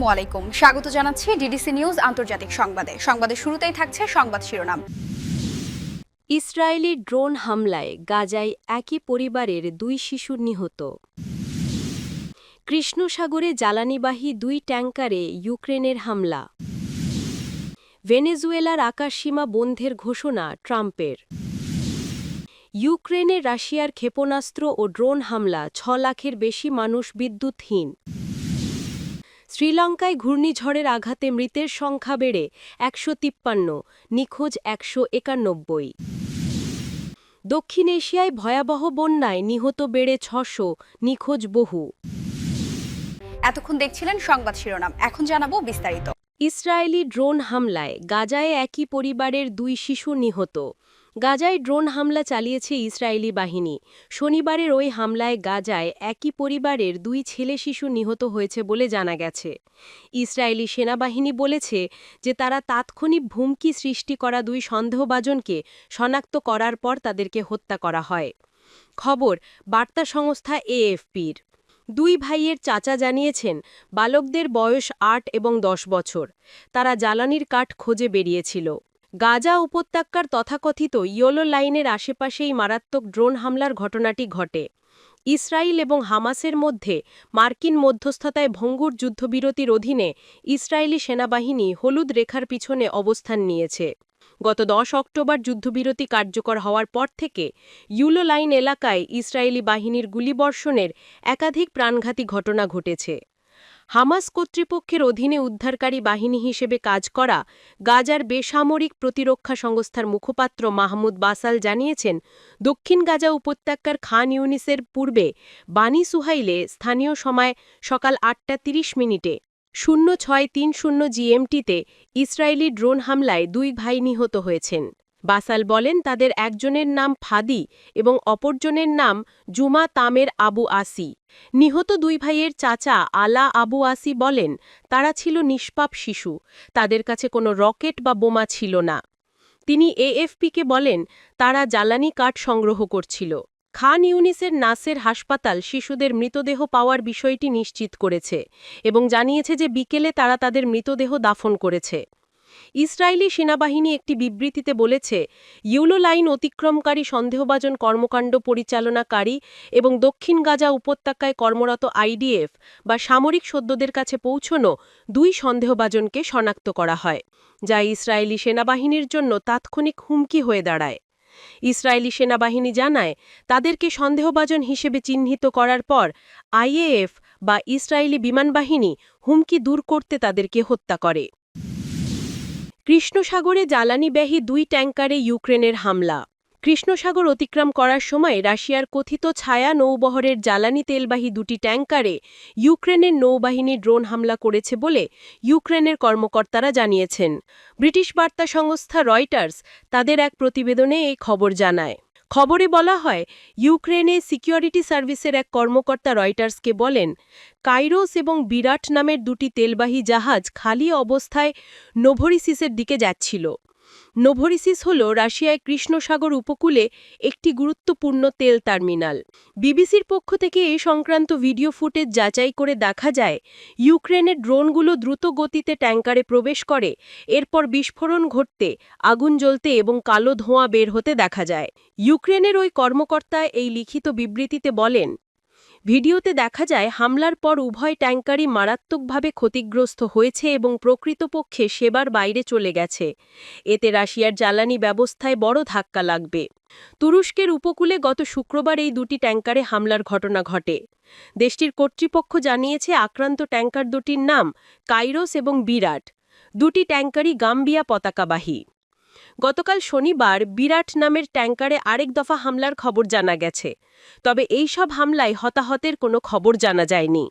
আসসালামু আলাইকুম। স্বাগত জানাচ্ছি ডিডিসি নিউজ আন্তর্জাতিক সংবাদে। সংবাদের শুরুতেই থাকছে সংবাদ শিরোনাম। ইসরায়েলি ড্রোন হামলায় গাজায় একই পরিবারের দুই শিশু নিহত। কৃষ্ণসাগরে জ্বালানিবাহী দুই ট্যাঙ্কারে ইউক্রেনের হামলা। ভেনেজুয়েলার আকাশসীমা বন্ধের ঘোষণা ট্রাম্পের। ইউক্রেনে রাশিয়ার ক্ষেপণাস্ত্র ও ড্রোন হামলা, ছ লাখের বেশি মানুষ বিদ্যুৎহীন। শ্রীলঙ্কায় ঘূর্ণিঝড়ের আঘাতে মৃতের সংখ্যা বেড়ে একশো তিপ্পান্ন নিখোঁজ একশো একানব্বই। দক্ষিণ এশিয়ায় ভয়াবহ বন্যায় নিহত বেড়ে ছশো নিখোঁজ বহু। এতক্ষণ দেখছিলেন সংবাদ শিরোনাম এখন জানাব বিস্তারিত। ইসরায়েলি ড্রোন হামলায় গাজায় একই পরিবারের দুই শিশু নিহত। গাজায় ড্রোন হামলা চালিয়েছে ইসরায়েলি বাহিনী। শনিবারের ওই হামলায় গাজায় একই পরিবারের দুই ছেলে শিশু নিহত হয়েছে বলে জানা গেছে। ইসরায়েলি সেনাবাহিনী বলেছে যে তারা তাৎক্ষণিক ভুমকি সৃষ্টি করা দুই সন্দেহভাজনকে শনাক্ত করার পর তাদেরকে হত্যা করা হয়। খবর, বার্তা সংস্থা এএফপির। দুই ভাইয়ের চাচা জানিয়েছেন, বালকদের বয়স আট এবং দশ বছর। তারা জ্বালানির কাঠ খোঁজে বেরিয়েছিল। গাজা উপত্যকার তথাকথিত ইয়োলো লাইনের আশেপাশেই মারাত্মক ড্রোন হামলার ঘটনাটি ঘটে। ইসরায়েল এবং হামাসের মধ্যে মার্কিন মধ্যস্থতায় ভঙ্গুর যুদ্ধবিরতির অধীনে ইসরায়েলি সেনাবাহিনী হলুদ রেখার পিছনে অবস্থান নিয়েছে। গত দশ অক্টোবর যুদ্ধবিরতি কার্যকর হওয়ার পর থেকে ইউলো লাইন এলাকায় ইসরায়েলি বাহিনীর গুলিবর্ষণের একাধিক প্রাণঘাতী ঘটনা ঘটেছে। হামাস কর্তৃপক্ষের অধীনে উদ্ধারকারী বাহিনী হিসেবে কাজ করা গাজার বেসামরিক প্রতিরক্ষা সংস্থার মুখপাত্র মাহমুদ বাসাল জানিয়েছেন, দক্ষিণ গাজা উপত্যকার খান ইউনিসের পূর্বে বানি সুহাইলে স্থানীয় সময় সকাল আটটা তিরিশ মিনিটে শূন্য ছয় তিন শূন্য জিএমটিতে ইসরায়েলি ড্রোন হামলায় দুই ভাই নিহত হয়েছেন। বাসাল বলেন তাদের একজনের নাম ফাদি এবং অপরজনের নাম জুমা তামের আবু আসি। নিহত দুই ভাইয়ের চাচা আলা আবু আসি বলেন, তারা ছিল নিষ্পাপ শিশু, তাদের কাছে কোনো রকেট বা বোমা ছিল না। তিনি এএফপিকে বলেন, তারা জ্বালানি কাঠ সংগ্রহ করছিল। খান ইউনিসের নাসের হাসপাতাল শিশুদের মৃতদেহ পাওয়ার বিষয়টি নিশ্চিত করেছে এবং জানিয়েছে যে বিকেলে তারা তাদের মৃতদেহ দাফন করেছে। ইসরায়েলি সেনাবাহিনী একটি বিবৃতিতে বলেছে, ইউলো লাইন অতিক্রমকারী সন্দেহভাজন কর্মকাণ্ড পরিচালনাকারী এবং দক্ষিণ গাজা উপত্যকায় কর্মরত আইডিএফ বা সামরিক সদ্যদের কাছে পৌঁছনো দুই সন্দেহভাজনকে শনাক্ত করা হয়, যা ইসরায়েলি সেনাবাহিনীর জন্য তাৎক্ষণিক হুমকি হয়ে দাঁড়ায়। ইসরায়েলি সেনাবাহিনী জানায়, তাদেরকে সন্দেহভাজন হিসেবে চিহ্নিত করার পর আইএএফ বা ইসরায়েলি বিমানবাহিনী হুমকি দূর করতে তাদেরকে হত্যা করে। কৃষ্ণসাগরে জ্বালানিব্যাহী দুই ট্যাঙ্কারে ইউক্রেনের হামলা। কৃষ্ণসাগর অতিক্রম করার সময় রাশিয়ার কথিত ছায়া নৌবহরের জ্বালানি তেলবাহী দুটি ট্যাঙ্কারে ইউক্রেনের নৌবাহিনী ড্রোন হামলা করেছে বলে ইউক্রেনের কর্মকর্তারা জানিয়েছেন। ব্রিটিশ বার্তা সংস্থা রয়টার্স তাদের এক প্রতিবেদনে এই খবর জানায়। খবরে বলা হয়, ইউক্রেনে সিকিউরিটি সার্ভিসের এক কর্মকর্তা রয়টার্সকে বলেন, কাইরোস এবং বিরাট নামের দুটি তেলবাহী জাহাজ খালি অবস্থায় নোভরিসিসের দিকে যাচ্ছিল। নোভরিসিস হল রাশিয়ায় কৃষ্ণসাগর উপকূলে একটি গুরুত্বপূর্ণ তেল টার্মিনাল। বিবিসির পক্ষ থেকে এই সংক্রান্ত ভিডিও ফুটেজ যাচাই করে দেখা যায়, ইউক্রেনের ড্রোনগুলো দ্রুত গতিতে ট্যাঙ্কারে প্রবেশ করে, এরপর বিস্ফোরণ ঘটতে, আগুন জ্বলতে এবং কালো ধোঁয়া বের হতে দেখা যায়। ইউক্রেনের ওই কর্মকর্তা এই লিখিত বিবৃতিতে বলেন ভিডিওতে দেখা যায়, হামলার পর উভয় ট্যাঙ্কারই মারাত্মকভাবে ক্ষতিগ্রস্ত হয়েছে এবং প্রকৃতপক্ষে সেবার বাইরে চলে গেছে। এতে রাশিয়ার জ্বালানি ব্যবস্থায় বড় ধাক্কা লাগবে। তুরস্কের উপকূলে গত শুক্রবার এই দুটি ট্যাঙ্কারে হামলার ঘটনা ঘটে। দেশটির কর্তৃপক্ষ জানিয়েছে, আক্রান্ত ট্যাঙ্কার দুটির নাম কাইরোস এবং বিরাট। দুটি ট্যাঙ্কারই গাম্বিয়া পতাকাবাহী। গতকাল শনিবার বিরাট নামের ট্যাঙ্কারে আরেক দফা হামলার খবর জানা গেছে। তবে এই সব হামলায় হতাহতের কোনো খবর জানা যায়নি।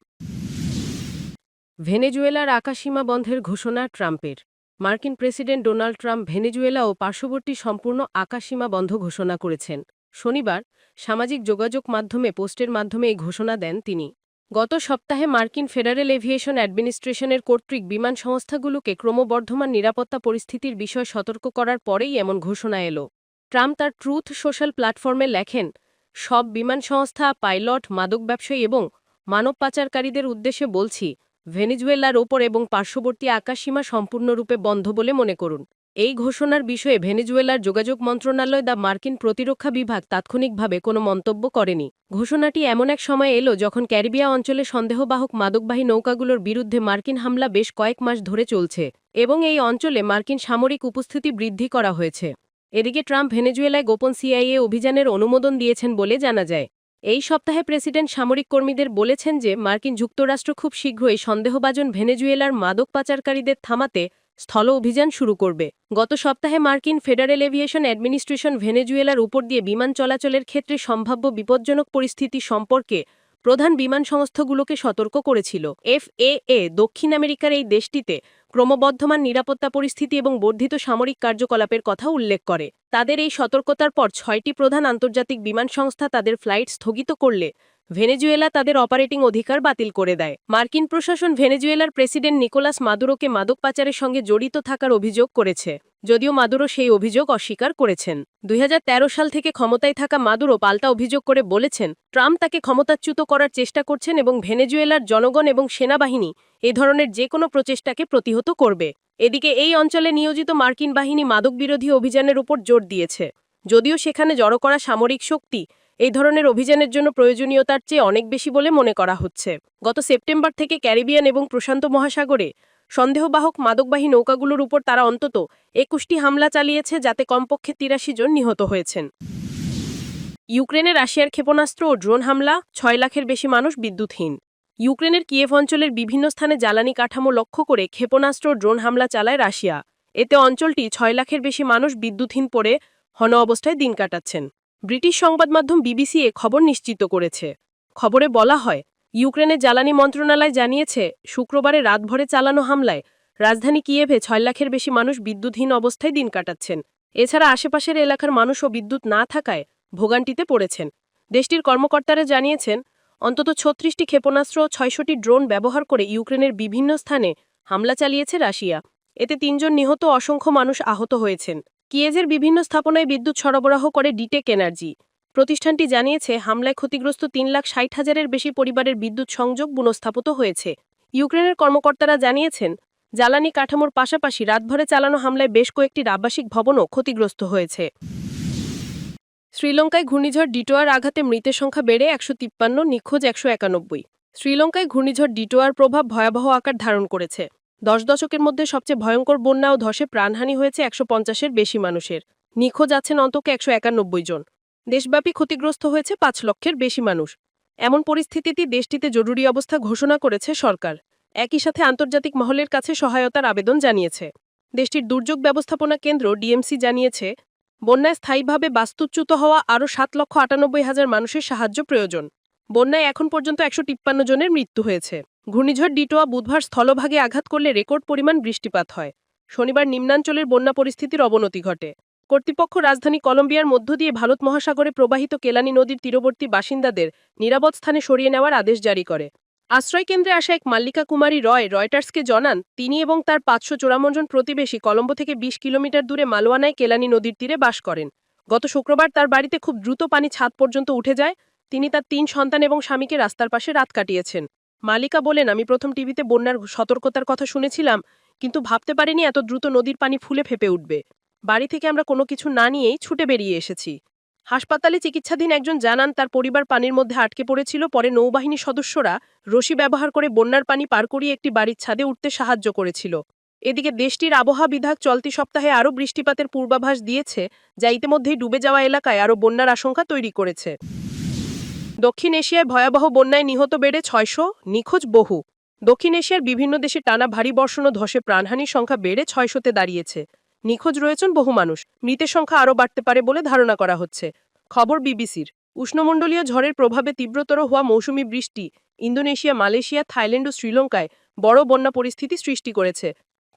ভেনেজুয়েলার আকাশীমা বন্ধের ঘোষণা ট্রাম্পের। মার্কিন প্রেসিডেন্ট ডোনাল্ড ট্রাম্প ভেনেজুয়েলা ও পার্শ্ববর্তী সম্পূর্ণ আকাশীমা বন্ধ ঘোষণা করেছেন। শনিবার সামাজিক যোগাযোগ মাধ্যমে, পোস্টের মাধ্যমে এই ঘোষণা দেন তিনি। গত সপ্তাহে মার্কিন ফেডারেল এভিয়েশন অ্যাডমিনিস্ট্রেশনের কর্তৃক বিমান সংস্থাগুলোকে ক্রমবর্ধমান নিরাপত্তা পরিস্থিতির বিষয় সতর্ক করার পরেই এমন ঘোষণা এলো। ট্রাম্প তার ট্রুথ সোশ্যাল প্ল্যাটফর্মে লেখেন, সব বিমান সংস্থা, পাইলট, মাদক ব্যবসায়ী এবং মানব পাচারকারীদের উদ্দেশ্যে বলছি, ভেনিজুয়েলার ওপর এবং পার্শ্ববর্তী আকাশসীমা সম্পূর্ণরূপে বন্ধ বলে মনে করুন। এই ঘোষণার বিষয়ে ভেনেজুয়েলার যোগাযোগ মন্ত্রণালয় দা মার্কিন প্রতিরক্ষা বিভাগ তাৎক্ষণিকভাবে কোনো মন্তব্য করেনি। ঘোষণাটি এমন এক সময় এলো যখন ক্যারিবিয়া অঞ্চলে সন্দেহবাহক মাদকবাহী নৌকাগুলোর বিরুদ্ধে মার্কিন হামলা বেশ কয়েক মাস ধরে চলছে এবং এই অঞ্চলে মার্কিন সামরিক উপস্থিতি বৃদ্ধি করা হয়েছে। এদিকে ট্রাম্প ভেনেজুয়েলায় গোপন সিআইএ অভিযানের অনুমোদন দিয়েছেন বলে জানা যায়। এই সপ্তাহে প্রেসিডেন্ট সামরিক কর্মীদের বলেছেন যে মার্কিন যুক্তরাষ্ট্র খুব শীঘ্রই সন্দেহভাজন ভেনেজুয়েলার মাদক পাচারকারীদের থামাতে স্থল অভিযান শুরু করবে। গত সপ্তাহে মার্কিন ফেডারেল এভিয়েশন অ্যাডমিনিস্ট্রেশন ভেনেজুয়েলার উপর দিয়ে বিমান চলাচলের ক্ষেত্রে সম্ভাব্য বিপজ্জনক পরিস্থিতি সম্পর্কে প্রধান বিমান সংস্থাগুলোকে সতর্ক করেছিল। এফএএ দক্ষিণ আমেরিকার এই দেশটিতে ক্রমবর্ধমান নিরাপত্তা পরিস্থিতি এবং বর্ধিত সামরিক কার্যকলাপের কথা উল্লেখ করে। তাদের এই সতর্কতার পর ছয়টি প্রধান আন্তর্জাতিক বিমান সংস্থা তাদের ফ্লাইট স্থগিত করলে ভেনেজুয়েলা তাদের অপারেটিং অধিকার বাতিল করে দেয়। মার্কিন প্রশাসন ভেনেজুয়েলার প্রেসিডেন্ট নিকোলাস মাদুরোকে মাদক পাচারের সঙ্গে জড়িত থাকার অভিযোগ করেছে, যদিও মাদুরো সেই অভিযোগ অস্বীকার করেছেন। দুই হাজার তেরো সাল থেকে ক্ষমতায় থাকা মাদুরো পাল্টা অভিযোগ করে বলেছেন, ট্রাম্প তাকে ক্ষমতাচ্যুত করার চেষ্টা করছেন এবং ভেনেজুয়েলার জনগণ এবং সেনাবাহিনী এ ধরনের যে কোনো প্রচেষ্টাকে প্রতিহত করবে। এদিকে এই অঞ্চলে নিয়োজিত মার্কিন বাহিনী মাদক বিরোধী অভিযানের উপর জোর দিয়েছে, যদিও সেখানে জড়ো করা সামরিক শক্তি এই ধরনের অভিযানের জন্য প্রয়োজনীয়তার চেয়ে অনেক বেশি বলে মনে করা হচ্ছে। গত সেপ্টেম্বর থেকে ক্যারিবিয়ান এবং প্রশান্ত মহাসাগরে সন্দেহবাহক মাদকবাহী নৌকাগুলোর উপর তারা অন্তত একুশটি হামলা চালিয়েছে, যাতে কমপক্ষে তিরাশি জন নিহত হয়েছেন। ইউক্রেনে রাশিয়ার ক্ষেপণাস্ত্র ও ড্রোন হামলা, ছয় লাখের বেশি মানুষ বিদ্যুৎহীন। ইউক্রেনের কিয়েভ অঞ্চলের বিভিন্ন স্থানে জ্বালানি কাঠামো লক্ষ্য করে ক্ষেপণাস্ত্র ড্রোন হামলা চালায় রাশিয়া। এতে অঞ্চলটি ছয় লাখের বেশি মানুষ বিদ্যুৎহীন পড়ে হন অবস্থায় দিন কাটাচ্ছেন। ব্রিটিশ সংবাদ মাধ্যম বিবিসি এ খবর নিশ্চিত করেছে। খবরে বলা হয় ইউক্রেনের জ্বালানি মন্ত্রণালয় জানিয়েছে, শুক্রবারে রাতভরে চালানো হামলায় রাজধানী কিয়েভে ছয় লাখের বেশি মানুষ বিদ্যুৎহীন অবস্থায় দিন কাটাচ্ছেন। এছাড়া আশেপাশের এলাকার মানুষও বিদ্যুৎ না থাকায় ভোগান্তিতে পড়েছেন। দেশটির কর্মকর্তারা জানিয়েছেন, অন্তত ছত্রিশটি ক্ষেপণাস্ত্র ও ছয়শটি ড্রোন ব্যবহার করে ইউক্রেনের বিভিন্ন স্থানে হামলা চালিয়েছে রাশিয়া। এতে তিনজন নিহত অসংখ্য মানুষ আহত হয়েছেন। কিয়েজের বিভিন্ন স্থাপনায় বিদ্যুৎ সরবরাহ করে ডিটেক এনার্জি। প্রতিষ্ঠানটি জানিয়েছে, হামলায় ক্ষতিগ্রস্ত তিন লাখ ষাট হাজারের বেশি পরিবারের বিদ্যুৎ সংযোগ পুনঃস্থাপিত হয়েছে। ইউক্রেনের কর্মকর্তারা জানিয়েছেন, জ্বালানি কাঠামোর পাশাপাশি রাতভরে চালানো হামলায় বেশ কয়েকটি আবাসিক ভবনও ক্ষতিগ্রস্ত হয়েছে। শ্রীলঙ্কায় ঘূর্ণিঝড় ডিটোয়ার আঘাতে মৃতের সংখ্যা বেড়ে একশো তিপ্পান্ন, নিখোঁজ একশো একানব্বই। শ্রীলঙ্কায় ঘূর্ণিঝড় ডিটোয়ার প্রভাব ভয়াবহ আকার ধারণ করেছে। দশ দশকের মধ্যে সবচেয়ে ভয়ঙ্কর বন্যা ও ধসে প্রাণহানি হয়েছে একশো পঞ্চাশের বেশি মানুষের। নিখোঁজ আছেন অন্তত একশো একানব্বই জন। দেশব্যাপী ক্ষতিগ্রস্ত হয়েছে পাঁচ লক্ষের বেশি মানুষ। এমন পরিস্থিতিতে দেশটিতে জরুরি অবস্থা ঘোষণা করেছে সরকার। একই সাথে আন্তর্জাতিক মহলের কাছে সহায়তার আবেদন জানিয়েছে। দেশটির দুর্যোগ ব্যবস্থাপনা কেন্দ্র ডিএমসি জানিয়েছে, বন্যায় স্থায়ীভাবে বাস্তুচ্যুত হওয়া আরও সাত লক্ষ আটানব্বই হাজার মানুষের সাহায্য প্রয়োজন। বন্যায় এখন পর্যন্ত একশো তিপ্পান্ন জনের মৃত্যু হয়েছে। ঘূর্ণিঝড় ডিটোয়া বুধবার স্থলভাগে আঘাত করলে রেকর্ড পরিমাণ বৃষ্টিপাত হয়। শনিবার নিম্নাঞ্চলের বন্যা পরিস্থিতির অবনতি ঘটে। কর্তৃপক্ষ রাজধানী কলম্বিয়ার মধ্য দিয়ে ভারত মহাসাগরে প্রবাহিত কেলানি নদীর তীরবর্তী বাসিন্দাদের নিরাপদ স্থানে সরিয়ে নেওয়ার আদেশ জারি করে। আশ্রয়কেন্দ্রে আসা এক মাল্লিকা কুমারী রয় রয়টার্সকে জানান, তিনি এবং তার পাঁচশো চোরামজন প্রতিবেশী কলম্বো থেকে ২০ কিলোমিটার দূরে মালোয়ানায় কেলানি নদীর তীরে বাস করেন। গত শুক্রবার তার বাড়িতে খুব দ্রুত পানি ছাদ পর্যন্ত উঠে যায়। তিনি তার তিন সন্তান এবং স্বামীকে রাস্তার পাশে রাত কাটিয়েছেন। মালিকা বলেন, আমি প্রথম টিভিতে বন্যার সতর্কতার কথা শুনেছিলাম, কিন্তু ভাবতে পারিনি এত দ্রুত নদীর পানি ফুলে ফেপে উঠবে। বাড়ি থেকে আমরা কোনো কিছু না নিয়েই ছুটে বেরিয়ে এসেছি। হাসপাতালে চিকিৎসাধীন একজন জানান, তার পরিবার পানির মধ্যে আটকে পড়েছিল, পরে নৌবাহিনীর সদস্যরা রশি ব্যবহার করে বন্যার পানি পার করিয়ে একটি বাড়ির ছাদে উঠতে সাহায্য করেছিল। এদিকে দেশটির আবহাওয়া বিভাগ চলতি সপ্তাহে আরও বৃষ্টিপাতের পূর্বাভাস দিয়েছে, যা ইতিমধ্যেই ডুবে যাওয়া এলাকায় আরও বন্যার আশঙ্কা তৈরি করেছে। দক্ষিণ এশিয়ায় ভয়াবহ বন্যায় নিহত বেড়ে ছয়শো নিখোঁজ বহু। দক্ষিণ এশিয়ার বিভিন্ন দেশে টানা ভারী বর্ষণ ও ধসে প্রাণহানির সংখ্যা বেড়ে ছয়শোতে দাঁড়িয়েছে। নিখোঁজ রয়েছেন বহু মানুষ। মৃতের সংখ্যা আরও বাড়তে পারে বলে ধারণা করা হচ্ছে। খবর বিবিসির। উষ্ণমণ্ডলীয় ঝড়ের প্রভাবে তীব্রতর হওয়া মৌসুমি বৃষ্টি ইন্দোনেশিয়া, মালয়েশিয়া, থাইল্যান্ড ও শ্রীলঙ্কায় বড় বন্যা পরিস্থিতি সৃষ্টি করেছে।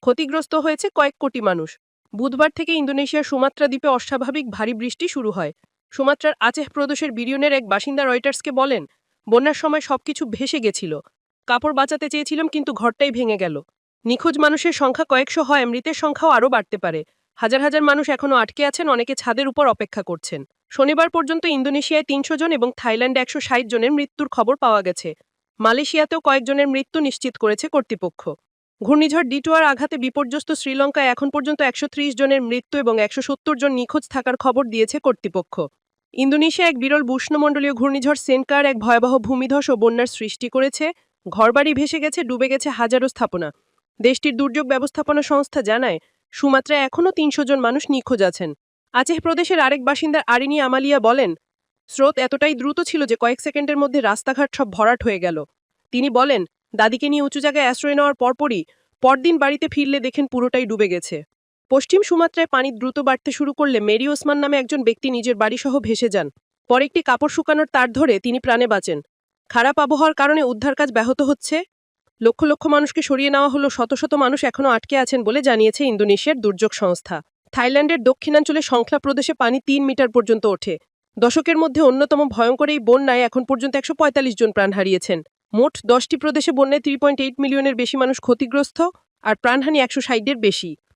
ক্ষতিগ্রস্ত হয়েছে কয়েক কোটি মানুষ। বুধবার থেকে ইন্দোনেশিয়ার সুমাত্রা দ্বীপে অস্বাভাবিক ভারী বৃষ্টি শুরু হয়। সুমাত্রার আচেহ প্রদেশের বিরিয়নের এক বাসিন্দা রয়টার্সকে বলেন, বন্যার সময় সবকিছু ভেসে গেছিল। কাপড় বাঁচাতে চেয়েছিলাম, কিন্তু ঘরটাই ভেঙে গেল। নিখোঁজ মানুষের সংখ্যা কয়েকশো হয়, মৃতের সংখ্যাও আরও বাড়তে পারে। হাজার হাজার মানুষ এখনও আটকে আছেন, অনেকে ছাদের উপর অপেক্ষা করছেন। শনিবার পর্যন্ত ইন্দোনেশিয়ায় তিনশো জন এবং থাইল্যান্ডে একশো ষাট জনের মৃত্যুর খবর পাওয়া গেছে। মালয়েশিয়াতেও কয়েকজনের মৃত্যু নিশ্চিত করেছে কর্তৃপক্ষ। ঘূর্ণিঝড় ডিটোয়ার আঘাতে বিপর্যস্ত শ্রীলঙ্কায় এখন পর্যন্ত একশো ত্রিশ জনের মৃত্যু এবং একশো সত্তর জন নিখোঁজ থাকার খবর দিয়েছে কর্তৃপক্ষ। ইন্দোনেশিয়া এক বিরল উষ্ণমণ্ডলীয় ঘূর্ণিঝড় সেনকার এক ভয়াবহ ভূমিধস ও বন্যার সৃষ্টি করেছে। ঘরবাড়ি ভেসে গেছে, ডুবে গেছে হাজারো স্থাপনা। দেশটির দুর্যোগ ব্যবস্থাপনা সংস্থা জানায়, সুমাত্রায় এখনও তিনশো জন মানুষ নিখোঁজ আছেন। আচেহ প্রদেশের আরেক বাসিন্দা আরিনি আমালিয়া বলেন, স্রোত এতটাই দ্রুত ছিল যে কয়েক সেকেন্ডের মধ্যে রাস্তাঘাট সব ভরাট হয়ে গেল। তিনি বলেন, দাদিকে নিয়ে উঁচু জায়গায় আশ্রয় নেওয়ার পরপরই পরদিন বাড়িতে ফিরলে দেখেন পুরোটাই ডুবে গেছে। পশ্চিম সুমাত্রায় পানি দ্রুত বাড়তে শুরু করলে মেরি ওসমান নামে একজন ব্যক্তি নিজের বাড়িসহ ভেসে যান। পরে একটি কাপড় শুকানোর তার ধরে তিনি প্রাণে বাঁচেন। খারাপ আবহাওয়ার কারণে উদ্ধার কাজ ব্যাহত হচ্ছে। লক্ষ লক্ষ মানুষকে সরিয়ে নেওয়া হলো, শত শত মানুষ এখনও আটকে আছেন বলে জানিয়েছে ইন্দোনেশিয়ার দুর্যোগ সংস্থা। থাইল্যান্ডের দক্ষিণাঞ্চলে সংখ্যা প্রদেশে পানি তিন মিটার পর্যন্ত ওঠে। দশকের মধ্যে অন্যতম ভয়ঙ্কর এই বন্যায় এখন পর্যন্ত একশো পঁয়তাল্লিশ জন প্রাণ হারিয়েছেন। মোট দশটি প্রদেশে বন্যায় থ্রি মিলিয়নের বেশি মানুষ ক্ষতিগ্রস্ত আর প্রাণহানি একশো ষাটের বেশি।